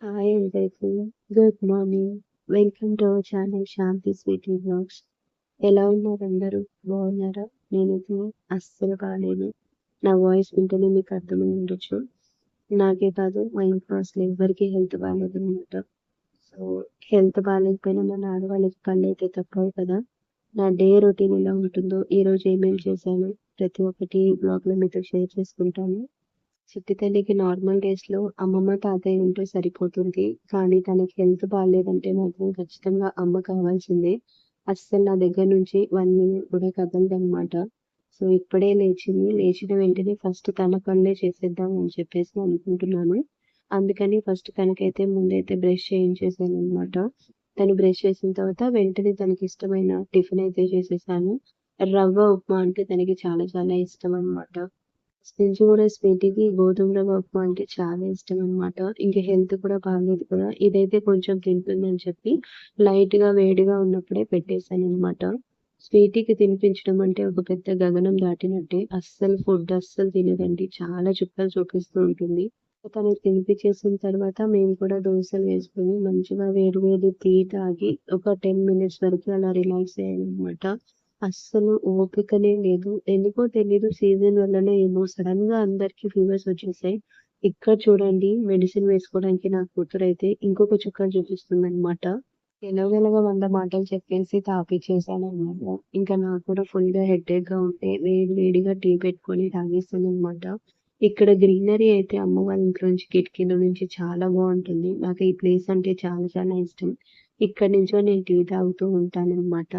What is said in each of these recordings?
Hi అందరికీ. Good morning. Welcome to our channel Shanti Sweety blogs ఎలా ఉన్నారు అందరూ? బాగున్నారా? నేనైతే అస్సలు బాలేను. నా వాయిస్ వింటేనే మీకు అర్థమై ఉండొచ్చు. నాకే కాదు మా ఇంట్లో అసలు ఎవరికి హెల్త్ బాలేదనమాట. సో, హెల్త్ బాగాలేకపోయినా మన ఆడవాళ్ళకి పనులైతే తప్పవు కదా! నా డే రొటీన్ ఎలా ఉంటుందో, ఈరోజు ఏమేమి చేశాను, ప్రతి ఒక్కటి బ్లాగ్లో మీతో షేర్ చేసుకుంటాను. చిట్టి తల్లికి నార్మల్ డేస్‌లో అమ్మమ్మ, తాతయ్య ఉంటే సరిపోతుంది. కానీ తనకి హెల్త్ బాగాలేదంటే మాత్రం ఖచ్చితంగా అమ్మ కావాల్సిందే. అస్సలు నా దగ్గర నుంచి వన్ మినిట్ కూడా కదలదనమాట. సో, ఇప్పుడే లేచింది. లేచిన వెంటనే ఫస్ట్ తన పనులే చేసేద్దాం అని చెప్పేసి అనుకుంటున్నాను. అందుకని ఫస్ట్ తనకైతే ముందైతే బ్రష్ చేయించేసాననమాట. తను బ్రష్ చేసిన తర్వాత వెంటనే తనకి ఇష్టమైన టిఫిన్ అయితే చేసేసాను. రవ్వ ఉప్మా అంటే తనకి చాలా చాలా ఇష్టం అనమాట నుంచి కూడా స్వీటీకి గోధుమ రవ్వ ఉప్మా అంటే చాలా ఇష్టం అనమాట ఇంకా హెల్త్ కూడా బాగలేదు కదా! ఇదైతే కొంచెం తింటుందని చెప్పి లైట్‌గా వేడిగా ఉన్నప్పుడే పెట్టేసాననమాట. స్వీటీకి తినిపించడం అంటే ఒక పెద్ద గగనం దాటినట్టే. అస్సలు ఫుడ్ అస్సలు తినదండి. చాలా చుక్కలు చూపిస్తూ ఉంటుంది. తనకి తినిపించేసిన తర్వాత మేము కూడా దోశలు వేసుకొని మంచిగా వేడి వేడి టీ తాగి ఒక 10 మినిట్స్ వరకు అలా రిలాక్స్ అయ్యాననమాట. అస్సలు ఓపికనే లేదు. ఎందుకో తెలియదు సీజన్ వల్లనే ఏమో సడన్గా అందరికి ఫీవర్స్ వచ్చేసాయి. ఇక్కడ చూడండి మెడిసిన్ వేసుకోవడానికి నా కూతురు అయితే ఇంకొక చొక్కా చూపిస్తుంది అనమాట ఎలాగోలాగా 100 మాటలు చెప్పేసి తాపిచ్చేసాననమాట. ఇంకా నాకు కూడా ఫుల్ ఫుల్‌గా హెడేక్‌గా ఉంటే వేడి వేడిగా టీ పెట్టుకొని తాగేసాననమాట. ఇక్కడ గ్రీనరీ అయితే అమ్మ వాళ్ళ ఇంట్లో నుంచి కిటికీలో నుంచి చాలా బాగుంటుంది నాకు ఈ ప్లేస్ అంటే చాలా చాలా ఇష్టం. ఇక్కడ నుంచో నేను టీ తాగుతూ ఉంటాను అనమాట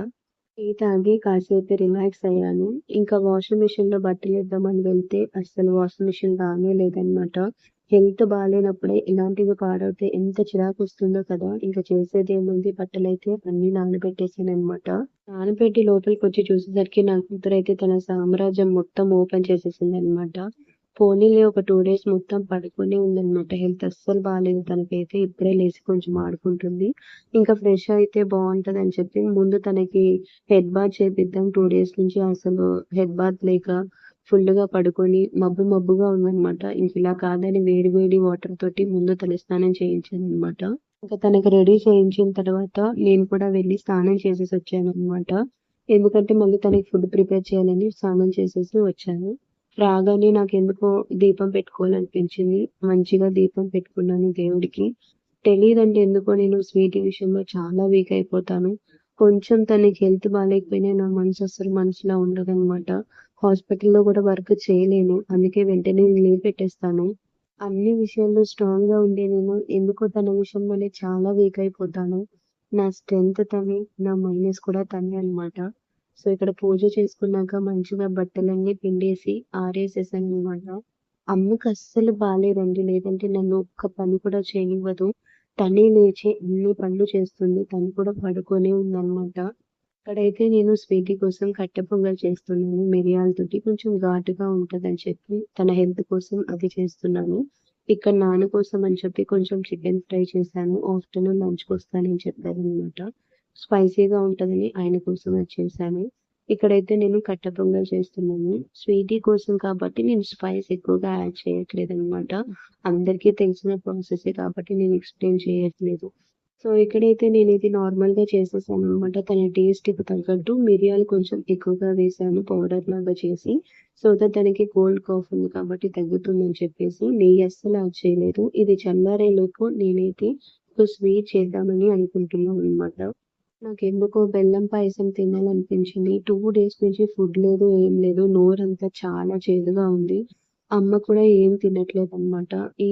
టీ తాగి కాసేపు రిలాక్స్ అయ్యాను. ఇంకా వాషింగ్ మిషన్‌లో బట్టలేద్దామని వెళ్తే అస్సలు వాషింగ్ మిషన్ రానే లేదనమాట. హెల్త్ బాలేనప్పుడే ఇలాంటివి పాడవుతే ఎంత చిరాకొస్తుందో కదా! ఇంక చేసేదేముంది బట్టలైతే అన్నీ నానబెట్టేసాననమాట. నానబెట్టి లోపలికొచ్చి చూసేసరికి నా కూతురైతే తన సామ్రాజ్యం మొత్తం ఓపెన్ చేసేసిందనమాట. పోనీలే ఒక టూ డేస్ మొత్తం పడుకునే ఉందనమాట. హెల్త్ అస్సలు బాలేదు తనకైతే. ఇప్పుడే లేచి కొంచెం ఆడుకుంటుంది. ఇంకా ఫ్రెష్ అయితే బావుంటదని చెప్పి ముందు తనకి హెడ్ బాత్ చేపిద్దాం టూ డేస్ నుంచి అసలు హెడ్ బాత్ లేక ఫుల్‌గా పడుకొని మబ్బు మబ్బుగా ఉందనమాట. ఇంక ఇలా కాదని వేడి వేడి వాటర్ తోటి ముందు తల స్నానం చేయించాను అనమాట ఇంకా తనకి రెడీ చేయించిన తర్వాత నేను కూడా వెళ్ళి స్నానం చేసేసి వచ్చాను అనమాట ఎందుకంటే మళ్ళీ తనకి ఫుడ్ ప్రిపేర్ చేయాలని స్నానం చేసేసి వచ్చాను. రాగానే నాకు ఎందుకో దీపం పెట్టుకోవాలనిపించింది. మంచిగా దీపం పెట్టుకున్నాను దేవుడికి. తెలీదండి ఎందుకో నేను స్వీట్ విషయంలో చాలా వీక్ అయిపోతాను. కొంచెం తనకి హెల్త్ బాగాలేకపోయినా నా మనసు అస్సలు మనసులా ఉండదనమాట. హాస్పిటల్‌లో కూడా వర్క్ చేయలేను. అందుకే వెంటనే లీవ్ పెట్టేస్తాను. అన్ని విషయాల్లో స్ట్రాంగ్‌గా ఉండే నేను ఎందుకో తన విషయంలోనే చాలా వీక్ అయిపోతాను. నా స్ట్రెంగ్త్ తనే, నా మైనస్ కూడా తనే అనమాట. సో, ఇక్కడ పూజ చేసుకున్నాక మంచిగా బట్టలన్నీ పిండేసి ఆరేసేసాననమాట. అమ్మకు అస్సలు బాలేదండి. లేదంటే నన్ను ఒక్క పని కూడా చేయనివ్వదు. తనే లేచి అన్ని పనులు చేస్తుంది. తను కూడా పడుకొనే ఉందనమాట. ఇక్కడైతే నేను స్వీటీ కోసం కట్టె పొంగల్ చేస్తున్నాను మిరియాలతోటి. కొంచెం ఘాటుగా ఉంటదని చెప్పి తన హెల్త్ కోసం అది చేస్తున్నాను. ఇక్కడ నాన్న కోసం అని చెప్పి కొంచెం చికెన్ ఫ్రై చేశాను. ఆఫ్టర్‌నూన్ లంచ్కి వస్తానని చెప్పారు అనమాట స్పైసీగా ఉంటుందని ఆయన కోసం అది చేశాను. ఇక్కడైతే నేను కట్టబొంగలు పొంగల్ చేస్తున్నాను. స్వీటీ కోసం కాబట్టి నేను స్పైస్ ఎక్కువగా యాడ్ చేయట్లేదు అనమాట అందరికీ తెలిసిన ప్రాసెస్ కాబట్టి నేను ఎక్స్‌ప్లెయిన్ చేయట్లేదు. సో, ఇక్కడైతే నేనిది నార్మల్‌గా చేసేసాననమాట. తన టేస్ట్‌కి తగ్గట్టు మిరియాలు కొంచెం ఎక్కువగా వేసాను పౌడర్ లాగా చేసి. సో దట్ తనకి కోల్డ్, కాఫ్ ఉంది కాబట్టి తగ్గుతుందని చెప్పేసి నెయ్యి అస్సలు యాడ్ చేయలేదు. ఇది చల్లారేలోపు నేనైతే ఒక స్వీట్ చేద్దామని నాకు ఎందుకో బెల్లం పాయసం తినాలనిపించింది. టూ డేస్ నుంచి ఫుడ్ లేదు, ఏం లేదు. నోరంతా చాలా చేదుగా ఉంది. అమ్మ కూడా ఏం తినట్లేదు అనమాట ఈ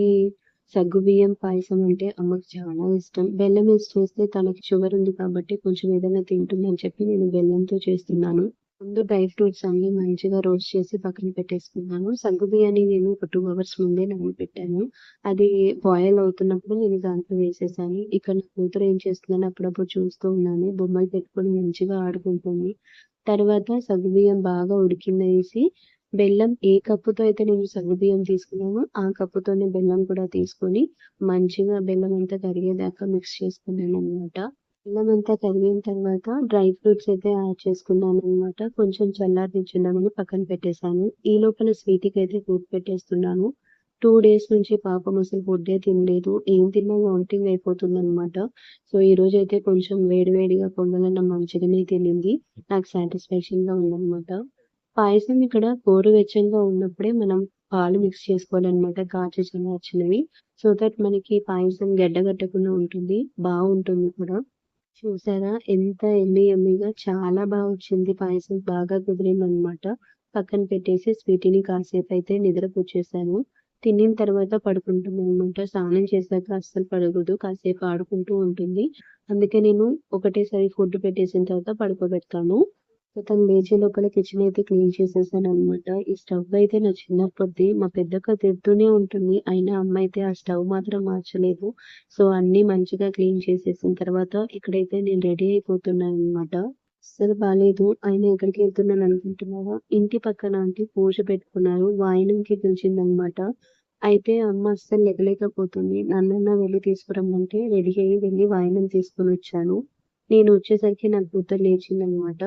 సగ్గుబియ్యం పాయసం అంటే అమ్మకి చాలా ఇష్టం. బెల్లం వేసి చేస్తే తనకి షుగర్ ఉంది కాబట్టి కొంచెం ఏదైనా తింటుందని చెప్పి నేను బెల్లంతో చేస్తున్నాను. ముందు డ్రై ఫ్రూట్స్ అన్ని మంచిగా రోస్ట్ చేసి పక్కన పెట్టేసుకున్నాను. సగ్గు బియ్యాన్ని నేను ఒక టూ అవర్స్ ముందే నానబెట్టాను. అది బాయిల్ అవుతున్నప్పుడు నేను దాంట్లో వేసేసాను. ఇక్కడ నా కూతురు ఏం చేస్తుందని అప్పుడప్పుడు చూస్తూ ఉన్నాను. బొమ్మలు పెట్టుకొని మంచిగా ఆడుకుంటుంది. తర్వాత సగ్గుబియ్యం బాగా ఉడికిందేసి బెల్లం ఏ కప్పుతో అయితే నేను సగ్గుబియ్యం తీసుకున్నానో ఆ కప్పుతోనే బెల్లం కూడా తీసుకొని మంచిగా బెల్లం అంతా కరిగేదాకా మిక్స్ చేసుకున్నాను అనమాట అంతా కరిగిన తర్వాత డ్రై ఫ్రూట్స్ అయితే యాడ్ చేసుకున్నాను అనమాట కొంచెం చల్లారించున్నామని పక్కన పెట్టేసాను. ఈ లోపల స్వీటీకైతే ఫుడ్ పెట్టేస్తున్నాను. టూ డేస్ నుంచి పాపం అసలు ఫుడ్డే తినలేదు. ఏం తిన్నా వామిటింగ్ అయిపోతుంది అనమాట సో ఈ రోజు అయితే కొంచెం వేడి వేడిగా మంచిగానే తినింది. నాకు సాటిస్ఫాక్షన్గా ఉందన్నమాట. పాయసం ఇక్కడ గోరువెచ్చంగా ఉన్నప్పుడే మనం పాలు మిక్స్ చేసుకోవాలన్నమాట. కాచి వచ్చినవి సో దట్ మనకి పాయసం గడ్డగట్టకుండా ఉంటుంది. బాగుంటుంది కూడా. చూసారా? ఎంత ఎమ్మి ఎమ్మిగా చాలా బాగా వచ్చింది. పాయసం బాగా కుదిరింది అనమాట పక్కన పెట్టేసి స్వీటీని కాసేపు అయితే నిద్రపుచ్చేసాను తినిన తర్వాత పడుకుంటుంది అనమాట స్నానం చేశాక అస్సలు పడకూడదు. కాసేపు ఆడుకుంటూ ఉంటుంది. అందుకే నేను ఒకటేసారి ఫుడ్ పెట్టేసిన తర్వాత పడుకోబెడతాను. సో తను లేచే లోపల కిచెన్ అయితే క్లీన్ చేసేసాను అనమాట ఈ స్టవ్ అయితే నా చిన్నప్పటిది మా పెద్దక్క తిడుతూనే ఉంటుంది. అయినా అమ్మ అయితే ఆ స్టవ్ మాత్రం మార్చలేదు. సో అన్ని మంచిగా క్లీన్ చేసేసిన తర్వాత ఇక్కడైతే నేను రెడీ అయిపోతున్నాను అనమాట అస్సలు బాగాలేదు ఆయన ఎక్కడికి వెళ్తున్నాను అనుకుంటున్నావా? ఇంటి పక్కన అంటే పూజ పెట్టుకున్నారు. వాయినంకి పిలిచిందనమాట అయితే అమ్మ అస్సలు లెగలేకపోతుంది నన్నన్నా వెళ్ళి తీసుకురమ్మంటే రెడీ అయ్యి వెళ్ళి వాయినం తీసుకుని వచ్చాను. నేను వచ్చేసరికి నాకు గుర్తు లేచిందనమాట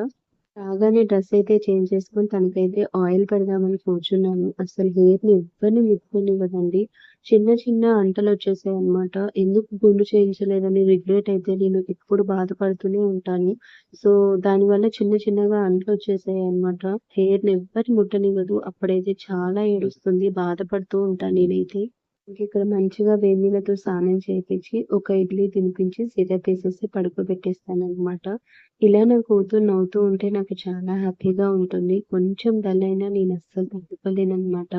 రాగానే డ్రెస్ అయితే చేంజ్ చేసుకొని తనకైతే ఆయిల్ పెడదామని కూర్చున్నాను. అసలు హెయిర్ని ఎవ్వరిని ముట్టుకోనివ్వదండి చిన్న చిన్న అంటలు వచ్చేసాయి అనమాట ఎందుకు గుండు చేయించలేదని రిగ్రెట్ అయితే నేను ఎప్పుడు బాధపడుతూనే ఉంటాను. సో దానివల్ల చిన్న చిన్నగా అంటలు వచ్చేసాయి అనమాట హెయిర్ని ఎవ్వరి ముట్టనివ్వదు. అప్పుడైతే చాలా ఏడుస్తుంది. బాధపడుతూ ఉంటాను నేనైతే. ఇక్కడ మంచిగా వేడినీళ్ళతో స్నానం చేయించి ఒక ఇడ్లీ తినిపించి సిరప్ వేసేసి పడుకోబెట్టేస్తాను అనమాట ఇలా నా కూతురు నవ్వుతూ ఉంటే నాకు చాలా హ్యాపీగా ఉంటుంది. కొంచెం డల్ అయినా నేను అస్సలు తట్టుకోలేను అనమాట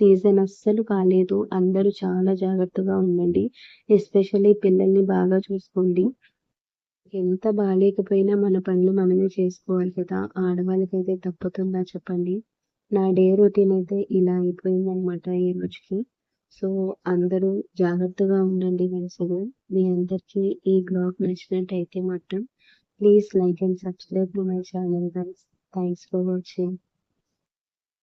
సీజన్ అస్సలు కాలేదు. అందరూ చాలా జాగ్రత్తగా ఉండండి. ఎస్పెషల్లీ పిల్లల్ని బాగా చూసుకోండి. ఎంత బాగాలేకపోయినా మన పనులు మనమే చేసుకోవాలి కదా. ఆడవాళ్ళకైతే తప్పుతుందా చెప్పండి? నా డే రొటీన్ అయితే ఇలా అయిపోయింది అనమాట ఈ రోజుకి. సో అందరూ జాగ్రత్తగా ఉండండి మంచిగా మీ అందరికీ ఈ బ్లాగ్ నచ్చినట్టయితే మాత్రం please like and subscribe to my channel guys thanks for watching